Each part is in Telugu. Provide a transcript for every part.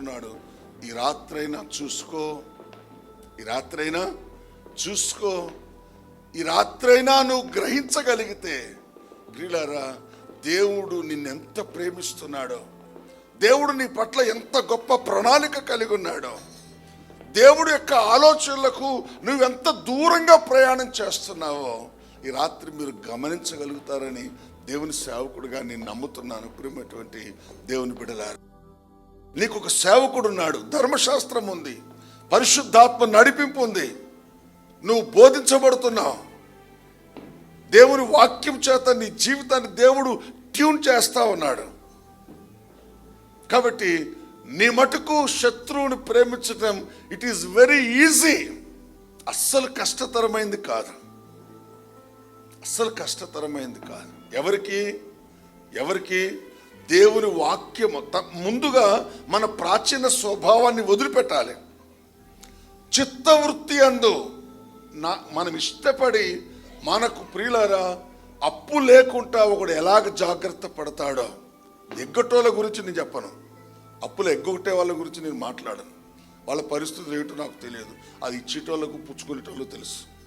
అంటున్నాడు ఈ రాత్రైనా చూసుకో ఈ రాత్రైనా చూసుకో ఈ రాత్రైనా నువ్వు గ్రహించగలిగితే గ్రీలారా దేవుడు నిన్నెంత ప్రేమిస్తున్నాడో దేవుడు నీ పట్ల ఎంత గొప్ప ప్రణాళిక కలిగి ఉన్నాడో దేవుడు యొక్క ఆలోచనలకు నువ్వెంత దూరంగా ప్రయాణం చేస్తున్నావో ఈ రాత్రి మీరు గమనించగలుగుతారని దేవుని సేవకుడిగా నేను నమ్ముతున్నాను. ప్రేమటువంటి దేవుని బిడలారు నీకు ఒక సేవకుడు ఉన్నాడు ధర్మశాస్త్రం ఉంది పరిశుద్ధాత్మ నడిపింపు ఉంది. నువ్వు బోధించబడుతున్నావు. దేవుని వాక్యం చేత నీ జీవితాన్ని దేవుడు ట్యూన్ చేస్తా ఉన్నాడు. కాబట్టి నీ మటుకు శత్రువుని ప్రేమించటం ఇట్ ఈస్ వెరీ ఈజీ అస్సలు కష్టతరమైంది కాదు. అస్సలు కష్టతరమైంది కాదు. ఎవరికి? ఎవరికి? దేవుని వాక్యము త- ముందుగా మన ప్రాచీన స్వభావాన్ని వదిలిపెట్టాలి. చిత్తవృత్తి అందు నా మనం ఇష్టపడి మనకు ప్రియులరా అప్పు లేకుండా ఒకడు ఎలాగ జాగ్రత్త పడతాడో ఎగ్గటోళ్ళ గురించి నేను చెప్పను. అప్పులు ఎగ్గొట్టే వాళ్ళ గురించి నేను మాట్లాడను. వాళ్ళ పరిస్థితులు ఏమిటో నాకు తెలియదు. అది ఇచ్చేటోళ్ళకు పుచ్చుకునేటోళ్ళు తెలుసు.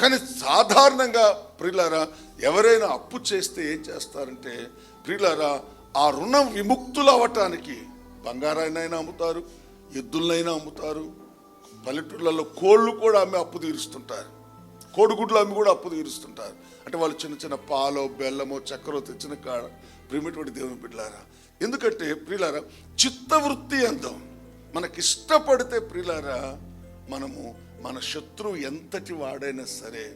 కానీ సాధారణంగా ప్రియులారా ఎవరైనా అప్పు చేస్తే ఏం చేస్తారంటే ప్రియులారా ఆ రుణం విముక్తులు అవ్వటానికి బంగారాన్నైనా అమ్ముతారు ఎద్దులనైనా అమ్ముతారు పల్లెటూళ్ళలో కోళ్ళు కూడా అమ్మి అప్పు తీరుస్తుంటారు. కోడిగుడ్లు అమ్మి కూడా అప్పు తీరుస్తుంటారు. అంటే వాళ్ళు చిన్న చిన్న పాలో బెల్లమో చక్కెరో తెచ్చిన కాడ ప్రియమైనటువంటి దేవుని బిడ్డలారా. ఎందుకంటే ప్రియులారా చిత్తవృత్తి అందం. మనకి ఇష్టపడితే ప్రియులారా మనము మన శత్రువు ఎంతటి వాడైనా సరే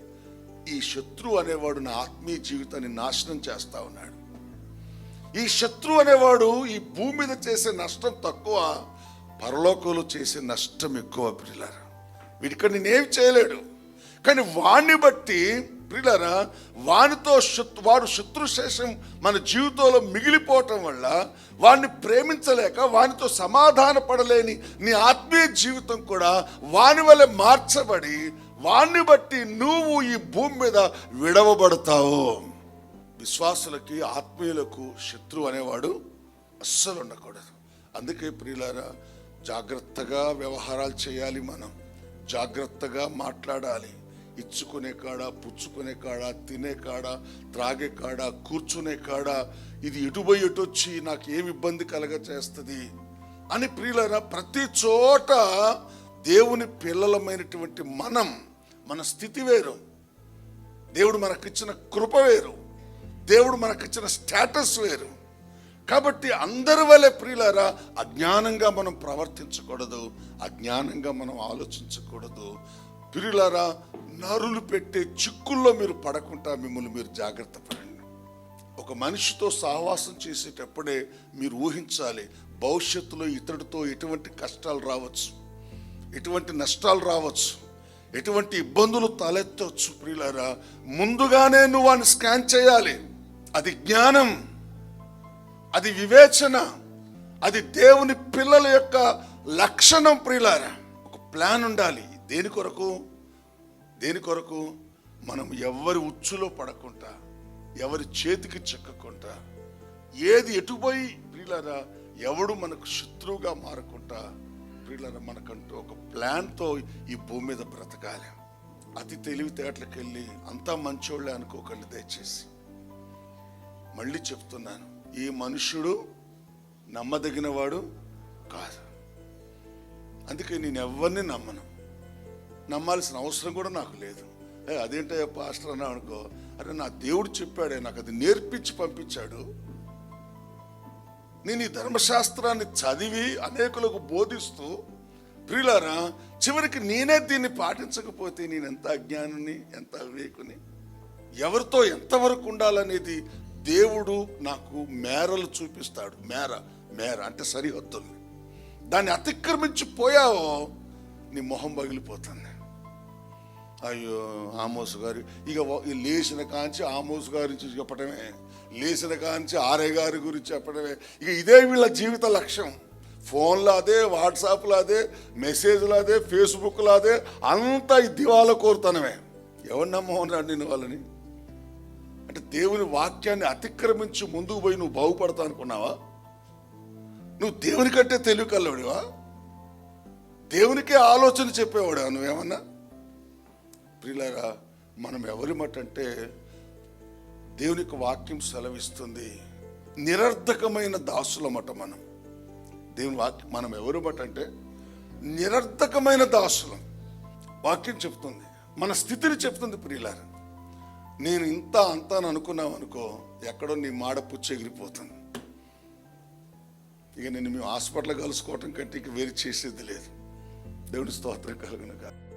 ఈ శత్రువు అనేవాడు నా ఆత్మీయ జీవితాన్ని నాశనం చేస్తా ఉన్నాడు. ఈ శత్రువు అనేవాడు ఈ భూమి మీద చేసే నష్టం తక్కువ పరలోకంలో చేసే నష్టం ఎక్కువ పిల్లలు వీడిక్కడ నేనేమి చేయలేడు. కానీ వాణ్ణి బట్టి ప్రిలరా వానితో శత్రు వాడు శత్రుశేషం మన జీవితంలో మిగిలిపోవటం వల్ల వాడిని ప్రేమించలేక వానితో సమాధాన పడలేని నీ ఆత్మీయ జీవితం కూడా వాని వల్ల మార్చబడి వాణ్ణి బట్టి నువ్వు ఈ భూమి మీద విడవబడతావు. విశ్వాసులకి ఆత్మీయులకు శత్రువు అనేవాడు అస్సలు ఉండకూడదు అందుకే ప్రియులారా జాగ్రత్తగా వ్యవహారాలు చేయాలి మనం. జాగ్రత్తగా మాట్లాడాలి. ఇచ్చుకునే కాడ పుచ్చుకునే కాడ తినే కాడ త్రాగే కాడ కూర్చునే కాడ ఇది ఎటు ఇటు వచ్చి నాకు ఏమి ఇబ్బంది కలగ చేస్తుంది అని ప్రియులరా ప్రతి చోట దేవుని పిల్లలమైనటువంటి మనం మన స్థితి వేరు. దేవుడు మనకిచ్చిన కృప వేరు. దేవుడు మనకిచ్చిన స్టేటస్ వేరు. కాబట్టి అందరి వల్లే ప్రియులారా అజ్ఞానంగా మనం ప్రవర్తించకూడదు అజ్ఞానంగా మనం ఆలోచించకూడదు. ప్రియులారా నరులు పెట్టే చిక్కుల్లో మీరు పడకుండా మిమ్మల్ని మీరు జాగ్రత్త పడండి. ఒక మనిషితో సహవాసం చేసేటప్పుడే మీరు ఊహించాలి భవిష్యత్తులో ఇతడితో ఎటువంటి కష్టాలు రావచ్చు ఎటువంటి నష్టాలు రావచ్చు ఎటువంటి ఇబ్బందులు తలెత్తవచ్చు ప్రియులారా. ముందుగానే నువ్వు వాడిని స్కాన్ చేయాలి. అది జ్ఞానం అది వివేచన అది దేవుని పిల్లల యొక్క లక్షణం ప్రియులారా. ఒక ప్లాన్ ఉండాలి. దేని కొరకు? దేని కొరకు? మనం ఎవరి ఉచ్చులో పడకుండా ఎవరి చేతికి చిక్కకుండా ఏది ఎటుపోయి ప్రియులారా ఎవడు మనకు శత్రువుగా మారకుండా ప్రియులారా మనకంటూ ఒక ప్లాన్తో ఈ భూమి మీద బ్రతకాలి. అతి తెలివితేటలకు వెళ్ళి అంతా మంచోళ్ళే అనుకోకండి దయచేసి. మళ్ళీ చెప్తున్నాను ఈ మనుష్యుడు నమ్మదగినవాడు కాదు. అందుకే నేను ఎవరిని నమ్మను. నమ్మాల్సిన అవసరం కూడా నాకు లేదు. ఏ పాస్టర్ అన్నా అనుకో అరే నా దేవుడు చెప్పాడే నాకు అది నేర్పించి పంపించాడు. నేను ఈ ధర్మశాస్త్రాన్ని చదివి అనేకులకు బోధిస్తూ ప్రియులారా చివరికి నేనే దీన్ని పాటించకపోతే నేను ఎంత అజ్ఞానిని ఎంత అవివేకుని ఎవరితో ఎంతవరకు ఉండాలనేది దేవుడు నాకు మేరలు చూపిస్తాడు. మేర మేర అంటే సరిహద్దుల్ని. దాన్ని అతిక్రమించి పోయావో నీ మొహం పగిలిపోతుంది. అయ్యో ఆమోస్ గారు ఇక లేచిన కాంచి ఆమోస్ గారి గురించి చెప్పడమే లేచిన కాంచి ఆరే గారి గురించి చెప్పడమే ఇక ఇదే వీళ్ళ జీవిత లక్ష్యం. ఫోన్లో అదే వాట్సాప్లో అదే మెసేజ్లో అదే ఫేస్బుక్లో అదే అంతా దివాల కోరుతనమే. ఎవరు నమ్మన్నాడు నేను వాళ్ళని? అంటే దేవుని వాక్యాన్ని అతిక్రమించి ముందుకు పోయి నువ్వు బాగుపడతా అనుకున్నావా? నువ్వు దేవుని కంటే తెలివి కలవాడివా దేవునికే ఆలోచన చెప్పేవాడా నువ్వేమన్నా? ప్రియులారా మనం ఎవరి మట అంటే దేవునికి వాక్యం సెలవిస్తుంది. నిరర్ధకమైన దాసులమట మనం. దేవుని వాక్యం మనం ఎవరి మట అంటే నిరర్ధకమైన దాసులం. వాక్యం చెప్తుంది. మన స్థితిని చెప్తుంది ప్రియులారా. నేను ఇంత అంత అని అనుకున్నావు అనుకో ఎక్కడో నీ మాడ పుచ్చెగిరిపోతుంది ఇక నేను మేము హాస్పిటల్ కలుసుకోవటం కంటే ఇక వేరు చేసేది లేదు. దేవుని స్తోత్రం కలుగునగా